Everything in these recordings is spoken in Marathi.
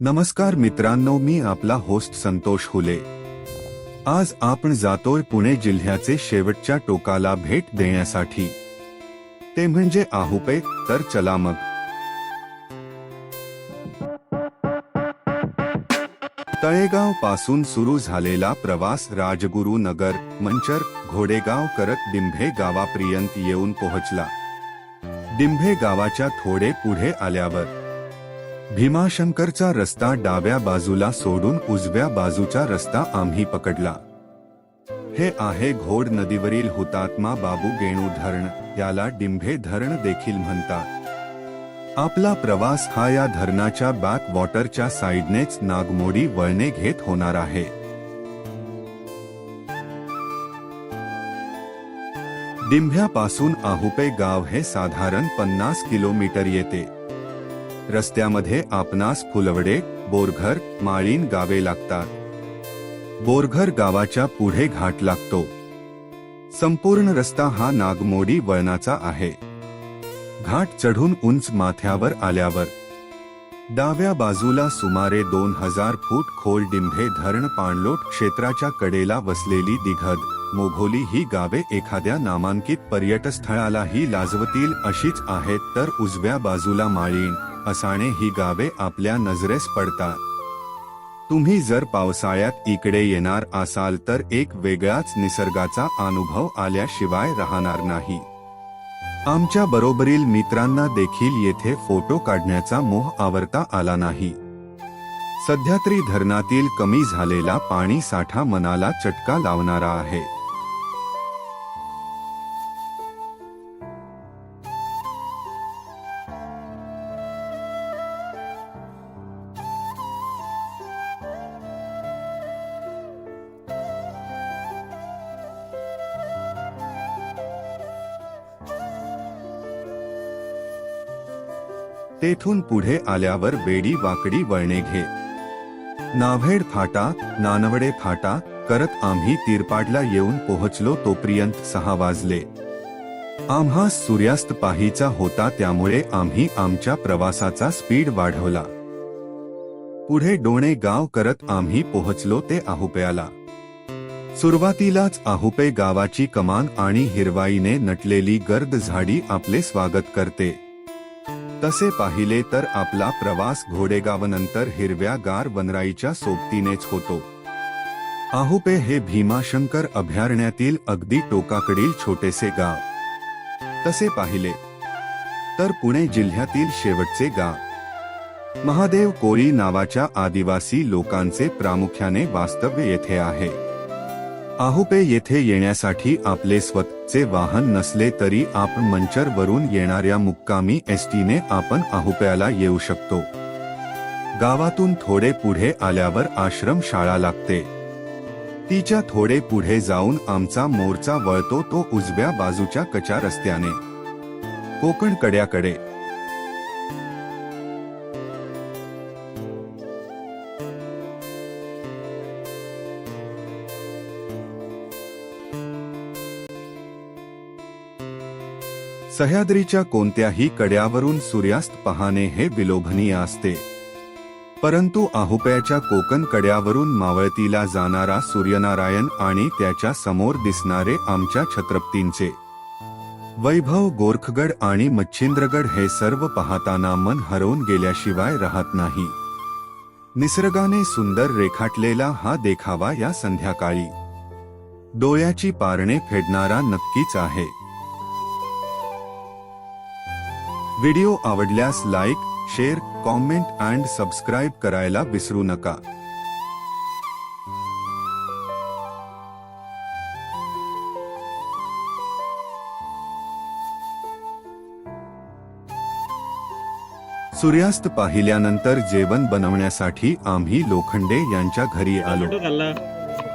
नमस्कार मित्रांनो मी आपला होस्ट संतोष हुले. आज आपण जातोय पुणे जिल्ह्याचे शेवटच्या टोकाला भेट देण्यासाठी. ते म्हणजे आहुपे तर चला मग. तळेगावपासून सुरू झालेला प्रवास राजगुरू नगर मंचर घोडेगाव करत डिंभे गावापर्यंत येऊन पोहोचला. डिंभे गावाच्या थोडे पुढे आल्यावर भीमाशंकरचा रस्ता डाव्या बाजूला सोडून उजव्या बाजूचा रस्ता आम्ही पकडला. हे आहे घोड नदीवरील हुतात्मा बाबू गेणू धरण याला डिंभे धरण देखील म्हणतात. आपला प्रवास हा या धरणाच्या बॅक वॉटरच्या साईडनेच नागमोडी वळणे घेत होणार आहे. डिंभ्यापासून आहुपे गाव हे साधारण पन्नास किलोमीटर येते. रस्त्यामध्ये आपणास फुलवडे बोरघर माळीन गावे लागतात. बोरघर गावाच्या पुढे घाट लागतो. संपूर्ण रस्ता हा नागमोडी वळणाचा आहे. घाट चढून उंच माथ्यावर आल्यावर डाव्या बाजूला सुमारे दोन हजार फूट खोल डिंभे धरण पाणलोट क्षेत्राच्या कडेला वसलेली दिघद मोघोली ही गावे एखाद्या नामांकित पर्यटस्थळालाही लाजवतील अशीच आहेत तर उजव्या बाजूला माळीण. असाणे ही गावे आपल्या नजरेस पडतात. तुम्ही जर पावसाळ्यात इकडे येणार असाल तर एक वेगळाच निसर्गाचा अनुभव आल्याशिवाय राहणार नाही. आमच्या बरोबरील मित्रांना देखील येथे फोटो काढण्याचा मोह आवरता आला नाही. सध्या तरी धरणातील कमी झालेला पाणी साठा मनाला चटका लावणारा आहे. तेथून पुढे आल्यावर वेडी वाकडी वळणे घे. नाव्हेड फाटा नानवडे फाटा करत आम्ही तिरपाडला येऊन पोहोचलो तोपर्यंत सहा वाजले. आम्हा सूर्यास्त पाहीचा होता त्यामुळे आम्ही आमच्या प्रवासाचा स्पीड वाढवला. पुढे डोणे गाव करत आम्ही पोहोचलो ते आहुप्याला. सुरुवातीलाच आहुपे गावाची कमान आणि हिरवाईने नटलेली गर्द झाडी आपले स्वागत करते. तसे पाहिले तर आपला प्रवास घोडेगावनंतर हिरव्या गार वनराईच्या सोबतीनेच होतो. आहुपे हे भीमाशंकर अभयारण्यातील अगदी टोकाकडील छोटेसे गाव. तसे पाहिले तर पुणे जिल्ह्यातील शेवटचे गाव. महादेव कोळी नावाच्या आदिवासी लोकांचे प्रामुख्याने वास्तव्य येथे आहे. आहुपे येथे येण्यासाठी आपले स्वतःचे वाहन नसले तरी आपण मंचर वरून येणाऱ्या मुक्कामी एसटीने आपण आहुप्याला येऊ शकतो. गावातून थोडे पुढे आल्यावर आश्रम शाळा लागते. तिच्या थोडे पुढे जाऊन आमचा मोर्चा वळतो तो उजव्या बाजूच्या कच्या रस्त्याने. कोकण कड्याकडे. सह्याद्रीच्या कोणत्याही कड्यावरून सूर्यास्त पाहणे हे विलोभनीय असते. परंतु आहुप्याच्या कोकण कड्यावरून मावळतीला जाणारा सूर्यनारायण आणि त्याच्यासमोर दिसणारे आमच्या छत्रपतींचे. वैभव गोरखगड आणि मच्छिंद्रगड हे सर्व पाहताना मन हरवून गेल्याशिवाय राहत नाही. निसर्गाने सुंदर रेखाटलेला हा देखावा या संध्याकाळी. डोळ्याची पारणे फेडणारा नक्कीच आहे. व्हिडिओ आवडल्यास like share comment and subscribe करायला विसरू नका. सूर्यास्त पाहिल्यानंतर जेवण बनवण्यासाठी आम्ही लोखंडे यांच्या घरी आलो.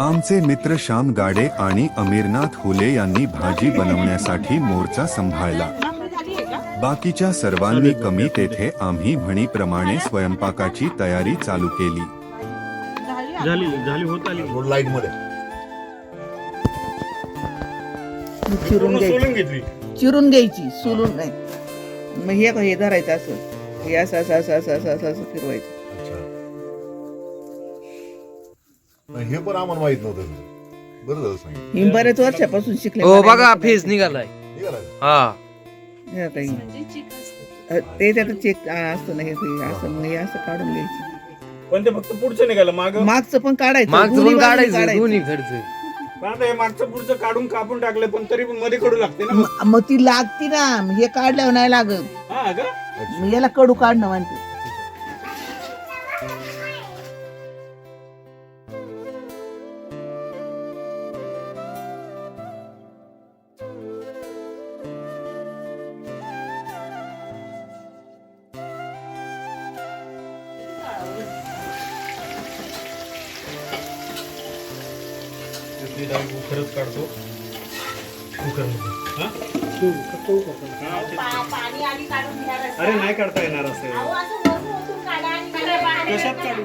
आमचे मित्र श्याम गाडे आणि अमीरनाथ हुले यांनी भाजी बनवण्यासाठी मोर्चा सांभाळला. बाकीच्या सर्वांनी कमी तेथे आम्ही म्हणीप्रमाणे स्वयंपाकाची तयारी चालू केली. झाली झाली होत आली. रोड लाइटमध्ये चिरून पूर्ण घ्यायची. सोलून घेतली. चिरून घ्यायची सोलून नाही. मग हे हे धरायचं असं. हे असं असं असं असं असं असं असं फिरवायचं. हे पण आम्हाला माहीत नव्हतं. बरं झालं सांगितलं. ही बरेच वर्षापासून शिकले. हो बघा फेस निघालाय? हा. हे आता हे. अ, ते त्यात चेक असतो ना हे ते असं मग हे असं काढून घ्यायची. पण ते फक्त पुढचं निघालं माग? मागचं पण काढायचं मागचं दोन्ही पण बाजूनी काढायचं दोन्ही खर्च. आता हे मागचं पुढचं काढून कापून टाकलं पण तरी पण मध्ये कडू लागते ना. म- मग ती लागती ना हे काढल्यावर नाही लागत. हा का? मग याला कडू काढणं म्हणते. खरंच काढतो. कुकरमध्ये. हा? अरे नाही काढता येणार असेल. कशात काढू?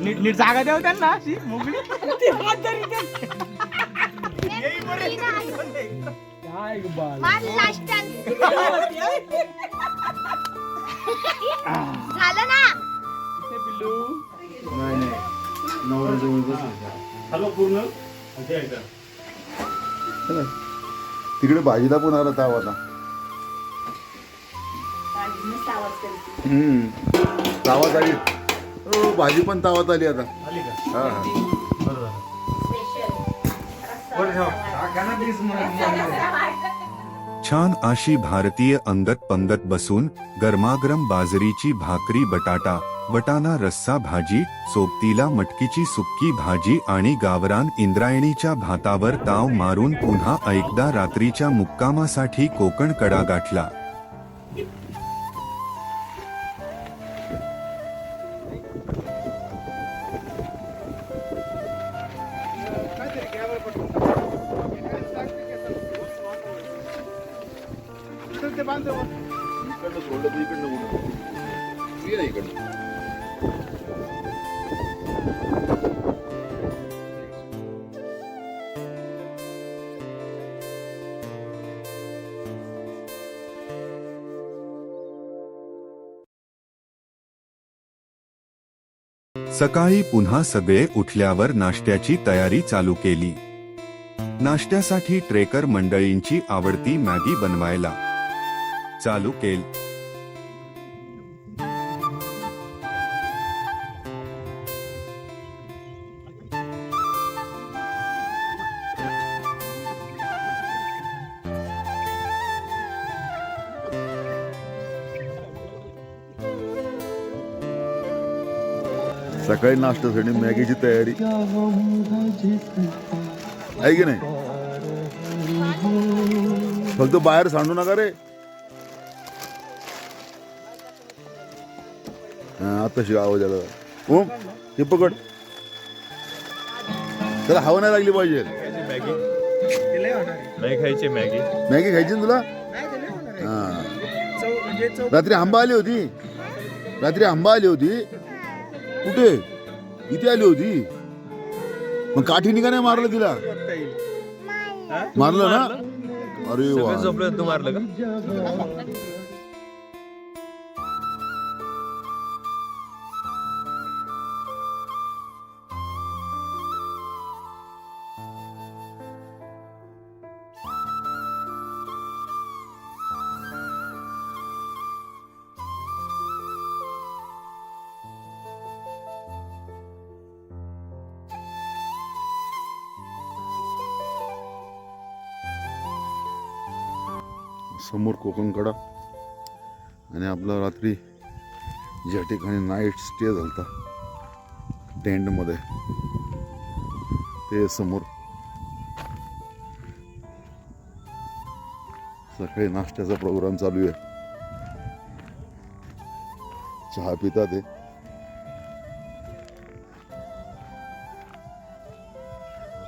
नीट नीट जागा द्याव त्यांना अशी मोकळी. काय झालं ना? हॅलो पूर्ण? ओके ऐका तिकडे भाजीला पण आला ताव आता. हम्म. तावात आली. हो भाजी पण तावात आली आता. आली का? हा. हा बरं झालं. बरं ठेवा. टाका ना please मग. छान अशी भारतीय अंगत पंगत बसून गरमागरम बाजरीची भाकरी बटाटा वटाणा रस्सा भाजी सोबतीला मटकीची सुक्की भाजी आणि गावरान इंद्रायणीच्या भातावर ताव मारून पुन्हा एकदा रात्रीच्या मुक्कामासाठी कोकण कडा गाठला. सकाळी पुन्हा सगळे उठल्यावर नाश्त्याची तयारी चालू केली. नाश्त्यासाठी ट्रेकर मंडळींची आवडती मॅगी बनवायला चालू केल सकाळी नाश्त्यासाठी मॅगीची तयारी. आहे की नाही? फक्त बाहेर सांडू नका रे. हा, आताशी आवाज आला. ओम हे पकड. त्याला हवा नाही लागली पाहिजे. नाही खायची मॅगी. मॅगी खायची ना तुला? हा. रात्री आंबा आली होती. रात्री आंबा आली होती. कुठे? इथे आली होती. मग काठीने का नाही मारलं तिला. मारलं ना? अरे वा. सगळे झोपले तू मारलं का? समोर कोकणकडा आणि आपला रात्री ज्या ठिकाणी नाईट स्टे झालता टेंटमध्ये ते समोर. सकाळी नाश्त्याचा प्रोग्राम चालू आहे. चहा पितात आहे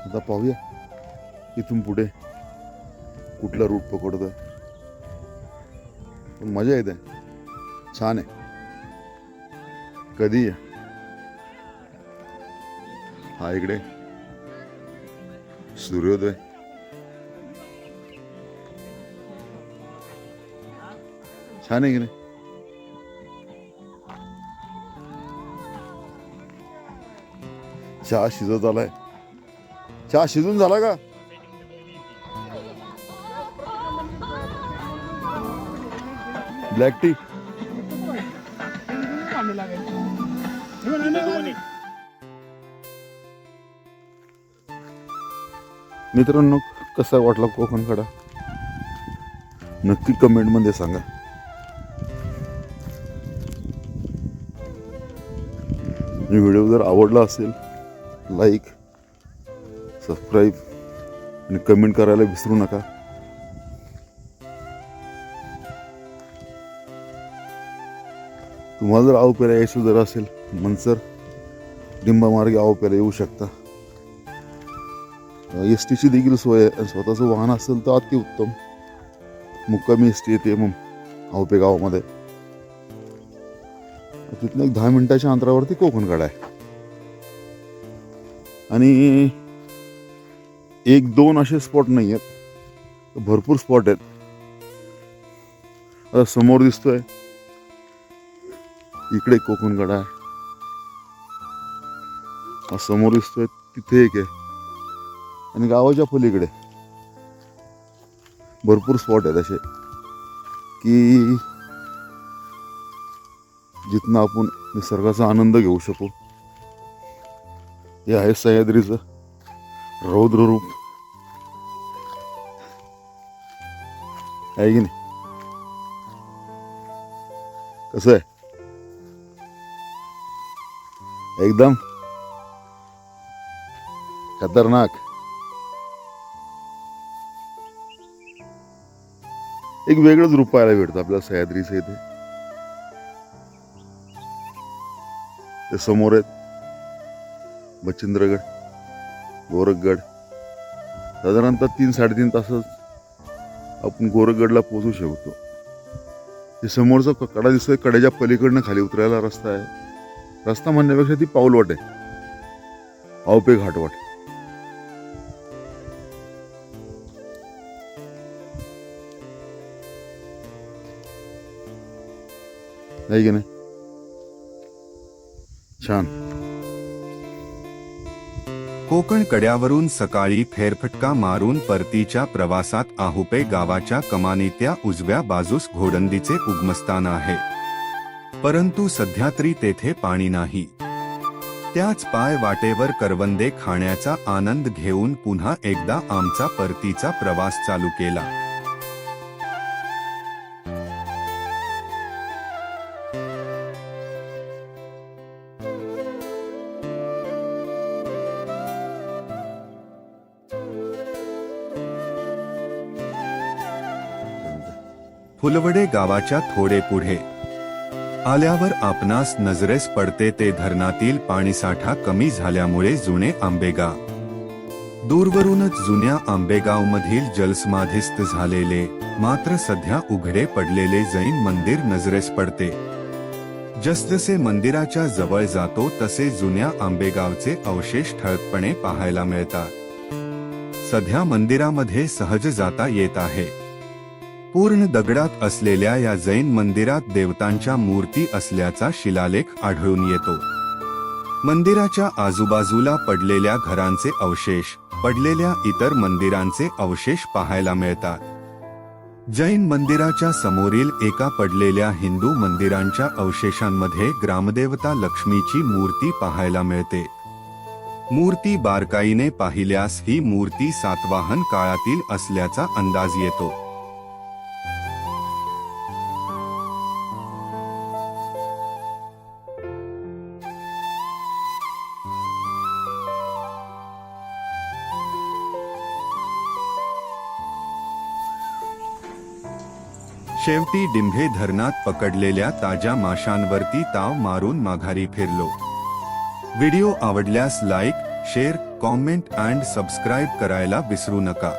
आता पाहूया इथून पुढे कुठला रूट पकडतोय. पण मजा येते. छान आहे. कधी हा इकडे सूर्योदय. छान आहे की नाही? चहा शिजत आलाय. चहा शिजून झाला का? Black tea. मित्रांनो कसा वाटला कोकण कडा नक्की कमेंटमध्ये सांगा. व्हिडिओ जर आवडला असेल लाईक सबस्क्राईब आणि कमेंट करायला विसरू नका. तुम्हाला जर आव यायचं जर असेल मनसर डिंबामार्गे आव येऊ शकता. एस टीची देखील सोय स्वतःचं वाहन असेल तर अतिउत्तम मुक्कामी एस टी येते मग आवपे गावामध्ये. तिथनं एक दहा मिनिटाच्या अंतरावरती कोकणकडा आहे. आणि एक दोन असे स्पॉट नाही आहेत. भरपूर स्पॉट आहेत. समोर दिसतोय इकडे कोकण गडा आहे. हा समोर दिसतोय तिथे एक आहे. आणि गावाच्या पलीकडे. भरपूर स्पॉट आहेत असे. की जिथनं आपण निसर्गाचा आनंद घेऊ शकू. हे आहे सह्याद्रीचं रौद्र रूप. आहे की नाही? कसं आहे? एकदम खतरनाक एक वेगळंच रूप पाहायला भेटतं आपल्या सह्याद्रीचं इथे ते समोर आहेत. मच्छिंद्रगड गोरखगड. साधारणतः तीन साडेतीन तासच आपण गोरखगडला पोहोचू शकतो. ते समोरचा कडा दिसतोय कड्याच्या पलीकडनं खाली उतरायला रस्ता आहे. रस्ता म्हणण्यापेक्षा ती पाऊलवाट आहे. आवपे घाटवाट नाही की नाही? छान. कोकण कड्यावरून सकाळी फेरफटका मारून परतीच्या प्रवासात आहुपे गावाच्या कमानीत्या उजव्या बाजूस घोडंदीचे उगमस्थान आहे. परंतु सध्या तरी तेथे पाणी नाही. त्याच पाय वाटेवर करवंदे खाण्याचा आनंद घेऊन पुन्हा एकदा आमचा परतीचा प्रवास चालू केला. फुलवडे गावाच्या थोडे पुढे आल्यावर आपणास नजरेस पडते ते धरणातील पाणीसाठा कमी झाल्यामुळे जुने आंबेगाव. दूरवरूनच जुन्या आंबेगाव मधील झालेले मात्र सध्या उघडे पडलेले जैन मंदिर नजरेस पडते. जसजसे मंदिराच्या जवळ जातो तसे जुन्या आंबेगावचे अवशेष ठळकपणे पाहायला मिळतात. सध्या मंदिरामध्ये सहज जाता येत आहे. पूर्ण दगडात असलेल्या या जैन मंदिरात देवतांच्या मूर्ती असल्याचा शिलालेख आढळून येतो. मंदिराच्या आजूबाजूला पडलेल्या घरांचे अवशेष पडलेल्या इतर मंदिरांचे अवशेष पाहायला मिळतात. जैन मंदिराच्या समोरील एका पडलेल्या हिंदू मंदिरांच्या अवशेषांमध्ये ग्रामदेवता लक्ष्मीची मूर्ती पाहायला मिळते. मूर्ती बारकाईने पाहिल्यास ही मूर्ती सातवाहन काळातील असल्याचा अंदाज येतो. शेवटी डिंभे धरणात पकडलेल्या ताज्या माशांवरती ताव मारून माघारी फिरलो. व्हिडिओ आवडल्यास like share comment and subscribe करायला विसरू नका.